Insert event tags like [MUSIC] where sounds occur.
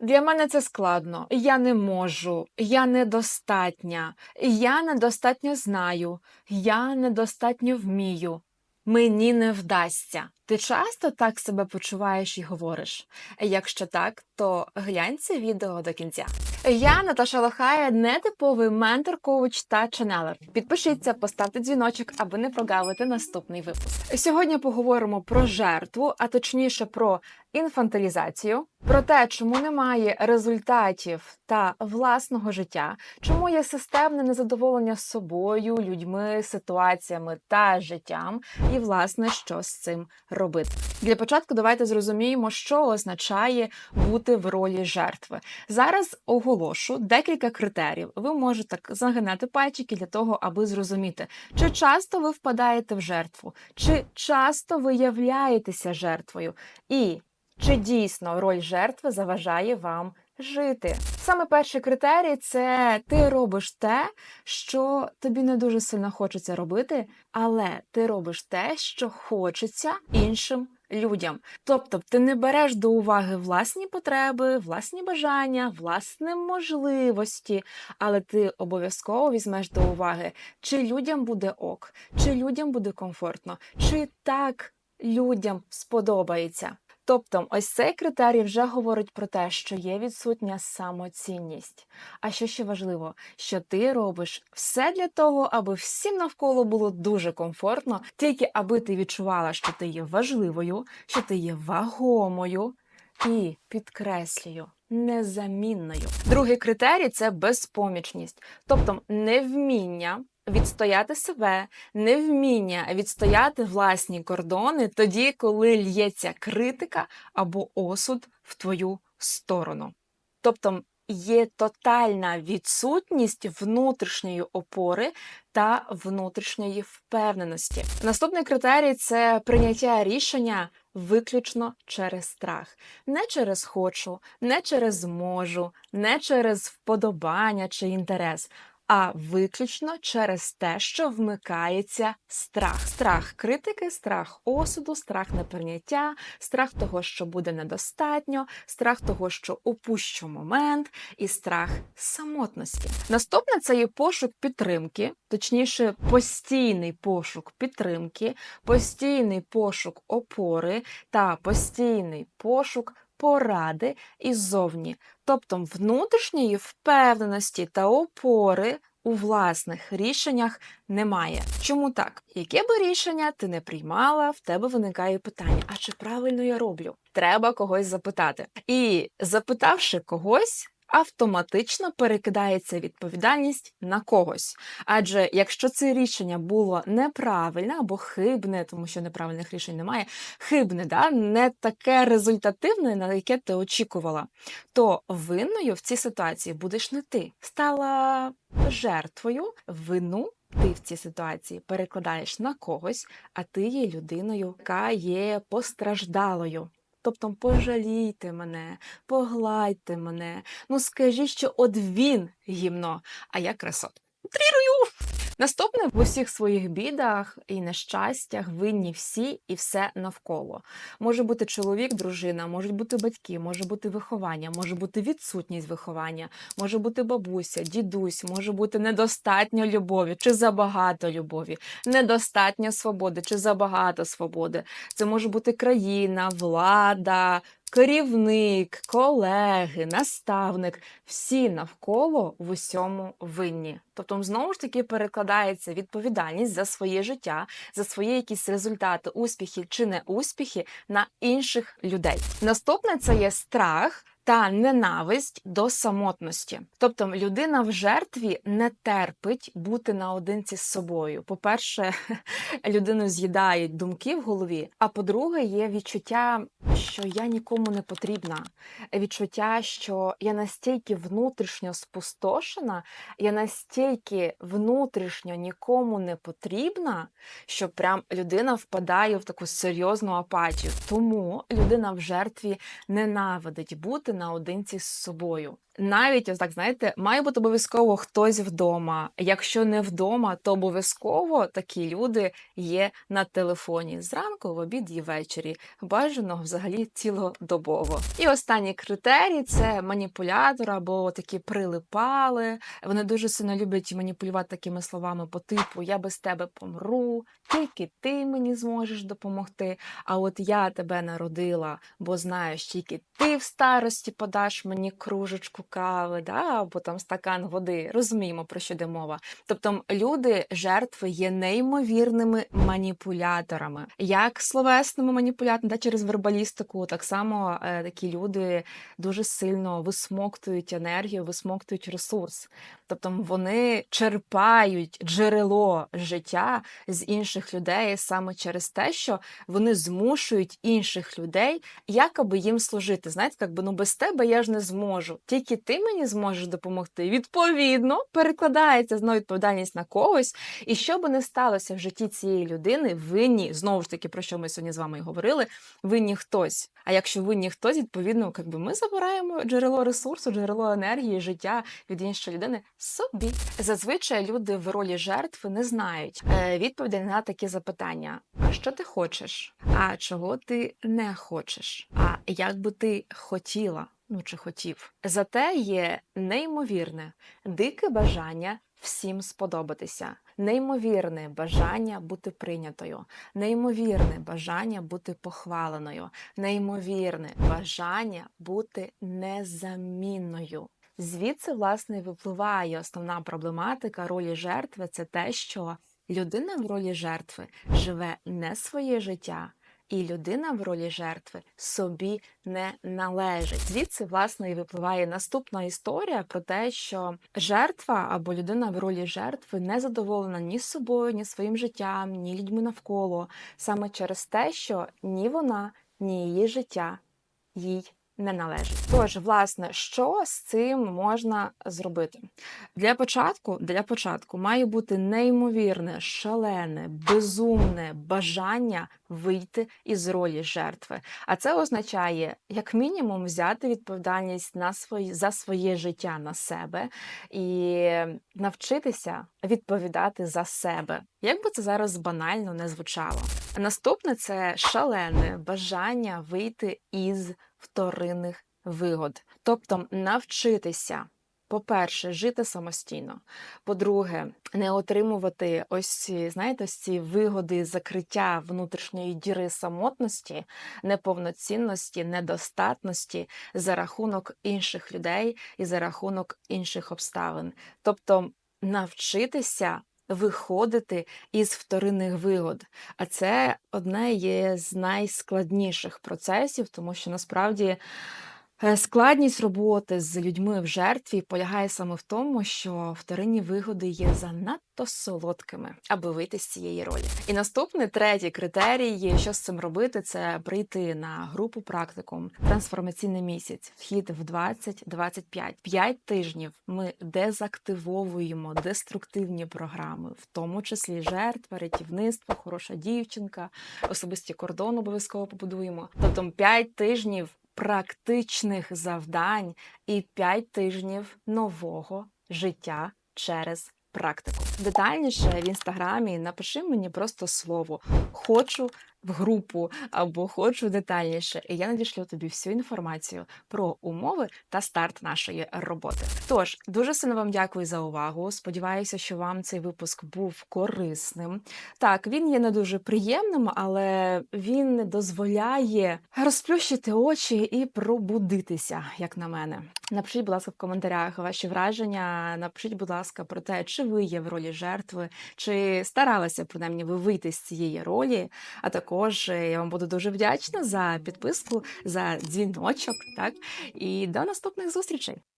Для мене це складно. Я не можу, я недостатня, я недостатньо знаю, я недостатньо вмію. Мені не вдасться. Ти часто так себе почуваєш і говориш? Якщо так, то глянь це відео до кінця. Я Наташа Лохая, нетиповий ментор, коуч та ченелер. Підпишіться, поставте дзвіночок, аби не прогавити наступний випуск. Сьогодні поговоримо про жертву, а точніше про інфантилізацію, про те, чому немає результатів та власного життя, чому є системне незадоволення з собою, людьми, ситуаціями та життям, і власне що з цим робити. Для початку давайте зрозуміємо, що означає бути в ролі жертви. Зараз оголошу декілька критеріїв. Ви можете загинати пальчики для того, аби зрозуміти, чи часто ви впадаєте в жертву, чи часто ви являєтеся жертвою, і чи дійсно роль жертви заважає вам жити. Саме перший критерій це ти робиш те, що тобі не дуже сильно хочеться робити, але ти робиш те, що хочеться іншим людям. Тобто ти не береш до уваги власні потреби, власні бажання, власні можливості, але ти обов'язково візьмеш до уваги, чи людям буде ок, чи людям буде комфортно, чи так людям сподобається. Тобто, ось цей критерій вже говорить про те, що є відсутня самоцінність. А що ще важливо, що ти робиш все для того, аби всім навколо було дуже комфортно, тільки аби ти відчувала, що ти є важливою, що ти є вагомою і підкреслюю. Незамінною. Другий критерій це безпомічність, тобто невміння відстояти себе, невміння відстояти власні кордони тоді, коли лється критика або осуд в твою сторону. Тобто є тотальна відсутність внутрішньої опори та внутрішньої впевненості. Наступний критерій це прийняття рішення виключно через страх, не через хочу, не через можу, не через вподобання чи інтерес а виключно через те, що вмикається страх. Страх критики, страх осуду, страх неприйняття, страх того, що буде недостатньо, страх того, що упущу момент, і страх самотності. Наступне це є пошук підтримки, точніше, постійний пошук підтримки, постійний пошук опори та постійний пошук поради іззовні, тобто внутрішньої впевненості та опори у власних рішеннях немає. Чому так? Яке би рішення ти не приймала, в тебе виникає питання: а чи правильно я роблю? Треба когось запитати. І запитавши когось, автоматично перекидається відповідальність на когось. Адже якщо це рішення було неправильне або хибне, тому що неправильних рішень немає, хибне, да, не таке результативне, на яке ти очікувала, то винною в цій ситуації будеш не ти. Стала жертвою вину. Ти в цій ситуації перекладаєш на когось, а ти є людиною, яка є постраждалою. Тобто пожалійте мене, погладьте мене. Ну скажіть, що от він гімно, а я красот. Утрірую! Наступне в усіх своїх бідах і нещастях винні всі і все навколо. Може бути чоловік, дружина, можуть бути батьки, може бути виховання, може бути відсутність виховання, може бути бабуся, дідусь, може бути недостатньо любові чи забагато любові, недостатньо свободи чи забагато свободи. Це може бути країна, влада, керівник, колеги, наставник всі навколо в усьому винні. Тобто, знову ж таки перекладається відповідальність за своє життя, за свої якісь результати, успіхи чи не успіхи на інших людей. Наступне це є страх та ненависть до самотності. Тобто людина в жертві не терпить бути наодинці з собою. По-перше, [LAUGHS] людину з'їдають думки в голові. А по-друге, є відчуття, що я нікому не потрібна. Відчуття, що я настільки внутрішньо спустошена, я настільки внутрішньо нікому не потрібна, що прям людина впадає в таку серйозну апатію. Тому людина в жертві ненавидить бути наодинці з собою. Навіть ось так, знаєте, має бути обов'язково хтось вдома. Якщо не вдома, то обов'язково такі люди є на телефоні зранку, в обід і ввечері. Бажано взагалі цілодобово. І останній критерій це маніпулятор або такі прилипали. Вони дуже сильно люблять маніпулювати такими словами по типу Я без тебе помру, тільки ти мені зможеш допомогти. А от я тебе народила, бо знаю, що тільки ти в старості подаш мені кружечку кави, да? або там стакан води. Розуміємо, про що йде мова. Тобто люди, жертви є неймовірними маніпуляторами, як словесними маніпуляторами, да, через вербалістику, так само е, такі люди дуже сильно висмоктують енергію, висмоктують ресурс. Тобто вони черпають джерело життя з інших людей саме через те, що вони змушують інших людей якоби їм служити. Знаєте, якби ну без тебе я ж не зможу. Тільки ти мені зможеш допомогти. Відповідно, перекладається знову відповідальність на когось. І що би не сталося в житті цієї людини, винні знову ж таки про що ми сьогодні з вами і говорили. Винні хтось. А якщо винні хтось, відповідно, якби ми забираємо джерело ресурсу, джерело енергії, життя від іншої людини собі. Зазвичай люди в ролі жертви не знають е, відповідей на такі запитання: а що ти хочеш? А чого ти не хочеш? А як би ти хотіла? Ну чи хотів? Зате є неймовірне, дике бажання всім сподобатися, неймовірне бажання бути прийнятою, неймовірне бажання бути похваленою, неймовірне бажання бути незамінною. Звідси, власне, випливає основна проблематика ролі жертви це те, що людина в ролі жертви живе не своє життя, і людина в ролі жертви собі не належить. Звідси, власне, і випливає наступна історія про те, що жертва або людина в ролі жертви не задоволена ні собою, ні своїм життям, ні людьми навколо, саме через те, що ні вона, ні її життя їй не належить. Тож, власне, що з цим можна зробити? Для початку, для початку має бути неймовірне, шалене, безумне бажання вийти із ролі жертви. А це означає, як мінімум, взяти відповідальність на свої за своє життя на себе і навчитися відповідати за себе. Як би це зараз банально не звучало. Наступне це шалене бажання вийти із вторинних вигод, тобто навчитися. По-перше, жити самостійно. По-друге, не отримувати ось знаєте, ось ці вигоди закриття внутрішньої діри самотності, неповноцінності, недостатності за рахунок інших людей і за рахунок інших обставин. Тобто навчитися виходити із вторинних вигод. А це одне є з найскладніших процесів, тому що насправді. Е, Складність роботи з людьми в жертві полягає саме в тому, що вторинні вигоди є занадто солодкими, аби вийти з цієї ролі. І наступний третій критерій, що з цим робити, це прийти на групу практикум трансформаційний місяць, вхід в 20-25. П'ять тижнів ми дезактивовуємо деструктивні програми, в тому числі жертва, рятівництво, хороша дівчинка, особисті кордони обов'язково побудуємо. Тобто 5 тижнів практичних завдань і 5 тижнів нового життя через практику. Детальніше в інстаграмі напиши мені просто слово хочу в групу або хочу детальніше, і я надішлю тобі всю інформацію про умови та старт нашої роботи. Тож дуже сильно вам дякую за увагу. Сподіваюся, що вам цей випуск був корисним. Так, він є не дуже приємним, але він дозволяє розплющити очі і пробудитися, як на мене. Напишіть, будь ласка, в коментарях ваші враження. Напишіть, будь ласка, про те, чи ви є в ролі жертви, чи старалися принаймні ви вийти з цієї ролі. А також е, я вам буду дуже вдячна за підписку, за дзвіночок. Так і до наступних зустрічей.